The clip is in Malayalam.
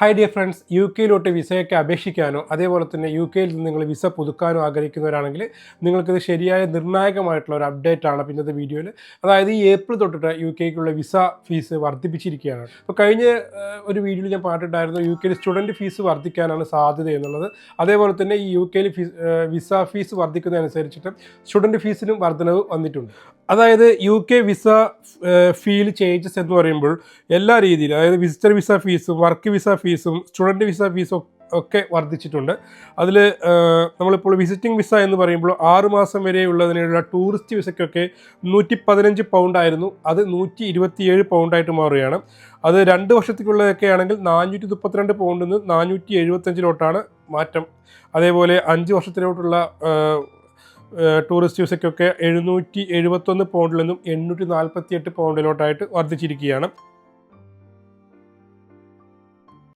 ഹായ് ഡിയർ ഫ്രണ്ട്സ് യു കെയിലോട്ട് വിസയൊക്കെ അപേക്ഷിക്കാനോ അതേപോലെ തന്നെ യു കെയിൽ നിന്ന് നിങ്ങൾ വിസ പുതുക്കാനോ ആഗ്രഹിക്കുന്നവരാണെങ്കിൽ നിങ്ങൾക്കിത് ശരിയായ നിർണായകമായിട്ടുള്ള ഒരു അപ്ഡേറ്റ് ആണ് ഇന്നത്തെ വീഡിയോയിൽ അതായത് ഈ ഏപ്രിൽ തൊട്ടിട്ട് യു കെക്കുള്ള വിസ ഫീസ് വർദ്ധിപ്പിച്ചിരിക്കുകയാണ്. അപ്പോൾ കഴിഞ്ഞ ഒരു വീഡിയോയിൽ ഞാൻ പറഞ്ഞിട്ടുണ്ടായിരുന്നു യു കെയിൽ സ്റ്റുഡന്റ് ഫീസ് വർദ്ധിക്കാനാണ് സാധ്യത എന്നുള്ളത്. അതേപോലെ തന്നെ ഈ യു കെയിൽ ഫീസ് വിസ ഫീസ് വർദ്ധിക്കുന്നതനുസരിച്ചിട്ട് സ്റ്റുഡന്റ് ഫീസിനും വർധനവ് വന്നിട്ടുണ്ട്. അതായത് U K visa fee changes എന്ന് പറയുമ്പോൾ എല്ലാ രീതിയിലും അതായത് visitor visa fee work visa ഫീസും സ്റ്റുഡന്റ് വിസ ഫീസും ഒക്കെ വർദ്ധിച്ചിട്ടുണ്ട്. അതിൽ നമ്മളിപ്പോൾ വിസിറ്റിംഗ് വിസ എന്ന് പറയുമ്പോൾ ആറ് മാസം വരെയുള്ളതിനുള്ള ടൂറിസ്റ്റ് വിസയ്ക്കൊക്കെ നൂറ്റി പതിനഞ്ച് പൗണ്ടായിരുന്നു അത് നൂറ്റി ഇരുപത്തിയേഴ് പൗണ്ടായിട്ട് മാറുകയാണ്. അത് രണ്ട് വർഷത്തേക്കുള്ളതൊക്കെ ആണെങ്കിൽ നാനൂറ്റി മുപ്പത്തിരണ്ട് പൗണ്ടിൽ നിന്ന് നാനൂറ്റി എഴുപത്തഞ്ചിലോട്ടാണ് മാറ്റം. അതേപോലെ അഞ്ച് വർഷത്തിലോട്ടുള്ള ടൂറിസ്റ്റ് വിസയ്ക്കൊക്കെ എഴുന്നൂറ്റി എഴുപത്തൊന്ന് പൗണ്ടിൽ നിന്നും എണ്ണൂറ്റി നാൽപ്പത്തി എട്ട് പൗണ്ടിലോട്ടായിട്ട് വർദ്ധിച്ചിരിക്കുകയാണ്.